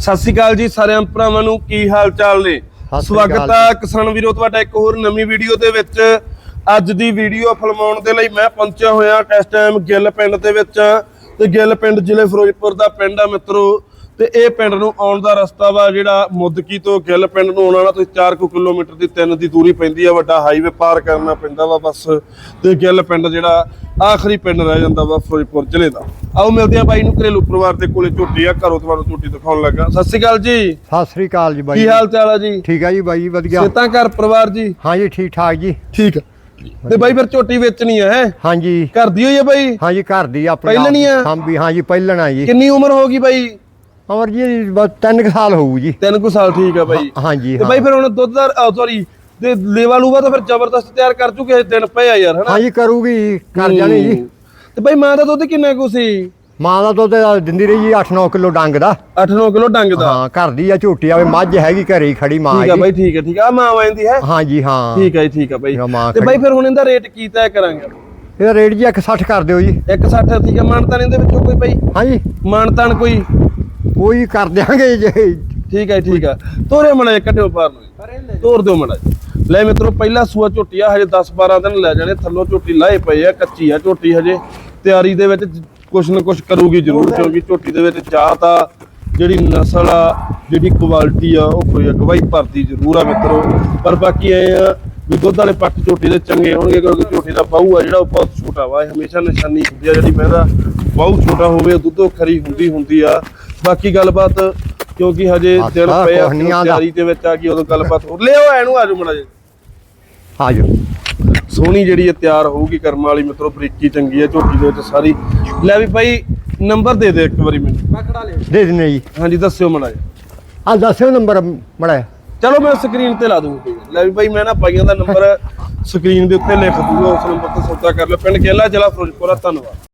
ਸਤਿ ਸ਼੍ਰੀ ਅਕਾਲ ਜੀ ਸਾਰਿਆਂ ਭਰਾਵਾਂ ਨੂੰ ਕੀ ਹਾਲ ਚਾਲ ਨੇ ਸਵਾਗਤ ਹੈ ਕਿਸਾਨ ਵੀਰੋ ਤੁਹਾਡਾ ਇੱਕ ਹੋਰ ਨਵੀਂ ਵੀਡੀਓ ਦੇ ਵਿੱਚ। ਅੱਜ ਦੀ ਵੀਡੀਓ ਫਿਲਮਾਉਣ ਦੇ ਲਈ ਮੈਂ ਪਹੁੰਚਿਆ ਹੋਇਆ ਇਸ ਟਾਈਮ ਗਿੱਲ ਪਿੰਡ ਦੇ ਵਿੱਚ। ਤੇ ਗਿੱਲ ਪਿੰਡ ਜ਼ਿਲ੍ਹੇ ਫਿਰੋਜ਼ਪੁਰ ਦਾ ਪਿੰਡ ਆ ਮਿੱਤਰੋ। ਤੇ ਇਹ ਪਿੰਡ ਨੂੰ ਆਉਣ ਦਾ ਰਸਤਾ ਵਾ ਜਿਹੜਾ ਮੁੱਦਕੀ ਤੋਂ ਗਿੱਲ ਪਿੰਡ ਨੂੰ ਆਉਣਾ ਤੁਸੀਂ 4 ਕੁ ਕਿਲੋਮੀਟਰ ਦੀ ਤਿੰਨ ਦੀ ਦੂਰੀ ਪੈਂਦੀ ਆ ਵੱਡਾ ਹਾਈਵੇ ਪਾਰ ਕਰਨਾ ਪੈਂਦਾ ਵਾ ਬਸ। ਤੇ ਗਿੱਲ ਪਿੰਡ ਜਿਹੜਾ ਆਖਰੀ ਪਿੰਡ ਰਹਿ ਜਾਂਦਾ ਵਾ ਫਿਰੋਜ਼ਪੁਰ ਜ਼ਿਲ੍ਹੇ ਦਾ। ਆਓ ਮਿਲਦੇ ਆ ਬਾਈ ਨੂੰ ਘਰੇਲੂ ਪਰਿਵਾਰ ਦੇ ਕੋਲੇ ਝੋਟੀ ਆ ਘਰੋਂ ਤੁਹਾਨੂੰ ਝੋਟੀ ਦਿਖਾਉਣ ਲੱਗਾ। ਸਤਿ ਸ਼੍ਰੀ ਅਕਾਲ ਜੀ। ਸਤਿ ਸ੍ਰੀ ਅਕਾਲ ਜੀ ਬਾਈ ਕੀ ਹਾਲ ਚਾਲ ਆ ਜੀ? ਠੀਕ ਆ ਜੀ ਬਾਈ ਵਧੀਆ। ਸੇਤਾਂ ਘਰ ਪਰਿਵਾਰ ਜੀ? ਹਾਂਜੀ ਠੀਕ ਠਾਕ ਜੀ। ਠੀਕ ਤੇ ਬਾਈ ਫਿਰ ਝੋਟੀ ਵੇਚਣੀ ਆ ਹੈ? ਹਾਂਜੀ। ਘਰ ਦੀ ਹੋਈ ਆ ਬਾਈ? ਹਾਂਜੀ ਘਰ ਦੀ ਆਪਣੀ ਪਹਿਲਣੀ ਆ? ਹਾਂ ਵੀ। ਹਾਂਜੀ ਪਹਿਲਣਾ ਜੀ। ਕਿੰਨੀ ਉਮਰ ਹੋ ਗਈ ਬਾਈ? ਅਮਰ ਜੀ ਬਸ ਤਿੰਨ ਕੁ ਸਾਲ ਹੋਊ ਜੀ। ਤਿੰਨ ਕੁ ਸਾਲ ਠੀਕ ਆ ਬਾਈ। ਹਾਂਜੀ ਤੇ ਬਾਈ ਫਿਰ ਹੁਣ ਦੁੱਧ ਦਾ ਸੌਰੀ ਤੇ ਲੇਵਾ ਲੂਵਾ ਤਾਂ ਫਿਰ ਜ਼ਬਰਦਸਤ ਤਿਆਰ ਕਰ ਚੁੱਕੇ ਦਿਨ ਪਏ ਆ ਯਾਰ ਹਨਾ? ਹਾਂਜੀ ਕਰੂਗੀ ਕਰ ਜਾਣੀ ਜੀ। ਤੇ ਬਾਈ ਮਾਂ ਦਾ ਦੁੱਧ ਕਿੰਨਾ ਕੁ ਸੀ? ਮਾਂ ਦਾ ਦੁੱਧ ਦਿੰਦੀ ਰਹੀ ਜੀ 8-9 ਕਿਲੋ ਡੰਗ ਦਾ। 8-9 ਕਿਲੋ ਡੰਗ ਦਾ? ਹਾਂ ਘਰ ਦੀ ਆ ਝੋਟੀ ਆਵੇ ਮੱਝ ਹੈਗੀ ਘਰੇ ਹੀ ਖੜੀ ਮਾਂ ਠੀਕ ਆ ਜੀ। ਬਾਈ ਠੀਕ ਆ ਠੀਕ ਆ। ਮਾਂ ਵੈਂਦੀ ਹੈ? ਹਾਂਜੀ ਹਾਂ। ਠੀਕ ਆ ਜੀ ਠੀਕ ਆ ਬਾਈ ਤੇ ਬਾਈ ਫਿਰ ਹੁਣ ਇਹਦਾ ਰੇਟ ਕੀ ਤੈਅ ਕਰਾਂਗੇ? ਇਹਦਾ ਰੇਟ ਜੀ 160 ਕਰ ਦਿਓ ਜੀ। 160 ਠੀਕ ਆ। ਮਾਨਤਾਨ ਇਹਦੇ ਵਿੱਚੋਂ ਕੋਈ ਬਾਈ ਹਾਂਜੀ ਮਾਨਤਾਨ ਕੋਈ? ਕੋਈ ਕਰ ਦਿਆਂਗੇ ਜੀ। ਠੀਕ ਹੈ ਠੀਕ ਹੈ ਤੋਰੇ ਮੜਾ ਕੱਢਿਓ ਪਾਰ ਨੂੰ ਤੋਰ ਦਿਓ ਮੜਾ ਲੈ ਮਿੱਤਰੋ ਪਹਿਲਾ ਸੂਆ ਝੋਟੀ ਆ ਹਜੇ 10 12 ਦਿਨ ਲੈ ਜਾਣੇ। ਥੱਲੋਂ ਝੋਟੀ ਲਾਏ ਪਏ ਆ ਕੱਚੀ ਆ ਝੋਟੀ ਹਜੇ। ਤਿਆਰੀ ਦੇ ਵਿੱਚ ਕੁਛ ਨਾ ਕੁਛ ਕਰੂਗੀ ਜ਼ਰੂਰ ਕਿਉਂਕਿ ਝੋਟੀ ਦੇ ਵਿੱਚ ਜਾਤ ਆ ਜਿਹੜੀ ਨਸਲ ਆ ਜਿਹੜੀ ਕੁਆਲਿਟੀ ਆ ਉਹ ਕੋਈ ਅਗਵਾਈ ਭਰਦੀ ਜ਼ਰੂਰ ਆ ਮਿੱਤਰੋ। ਪਰ ਬਾਕੀ ਐ ਆ ਵੀ ਦੁੱਧ ਵਾਲੇ ਪੱਟ ਝੋਟੀ ਦੇ ਚੰਗੇ ਹੋਣਗੇ ਕਿਉਂਕਿ ਝੋਟੀ ਦਾ ਬਾਹੂ ਆ ਜਿਹੜਾ ਉਹ ਬਹੁਤ ਛੋਟਾ ਵਾ ਇਹ ਹਮੇਸ਼ਾ ਨਿਸ਼ਾਨੀ ਹੁੰਦੀ ਆ ਜਿਹੜੀ ਮਹਿੰਦਾ ਬਾਹੂ ਛੋਟਾ ਹੋਵੇ ਦੁੱਧੋਂ ਖਰੀ ਹੁੰਦੀ ਹੁੰਦੀ ਆ। ਬਾਕੀ ਗੱਲਬਾਤ ਕਿਉਂਕਿ ਹਜੇ ਦਿਨ ਪਏ ਆ ਕੁਛ ਨੀ ਆਂਦਾ। ਤਿਆਰੀ ਦੇ ਵਿੱਚ ਆ ਗਈ ਉਦੋਂ ਗੱਲਬਾਤ ਹੋ ਲਿਓ ਐਨੂੰ ਆਜੋ ਮੜਾ ਜੀ ਆਜੋ ਸੋਹਣੀ ਜਿਹੜੀ ਹੈ ਤਿਆਰ ਹੋਊਗੀ ਕਰਮ ਵਾਲੀ ਮਿੱਤਰੋ ਬਰੀਕੀ ਚੰਗੀ ਹੈ ਝੋਟੀ ਦੇ ਵਿੱਚ ਸਾਰੀ। ਲੈ ਵੀ ਭਾਈ ਨੰਬਰ ਦੇ ਦੇ ਇੱਕ ਵਾਰੀ ਮੈਨੂੰ। ਦੇ ਦਿੰਨੇ ਜੀ। ਹਾਂਜੀ ਦੱਸਿਓ ਮੜਾ ਜੀ ਆ ਦੱਸਿਓ ਨੰਬਰ ਮੜਾ ਚਲੋ ਮੈਂ ਸਕਰੀਨ ਤੇ ਲਾ ਦੂੰਗਾ। ਲੈ ਵੀ ਭਾਈ ਮੈਂ ਨਾ ਪਾਈਆਂ ਦਾ ਨੰਬਰ ਸਕਰੀਨ ਦੇ ਉੱਤੇ ਲਿਖ ਦੂੰਗਾ ਉਸ ਨੰਬਰ ਤੇ ਸੌਦਾ ਕਰ ਲਿਓ। ਪਿੰਡ ਕੇਲਾ ਜ਼ਿਲ੍ਹਾ ਫਿਰੋਜ਼ਪੁਰ ਧੰਨਵਾਦ।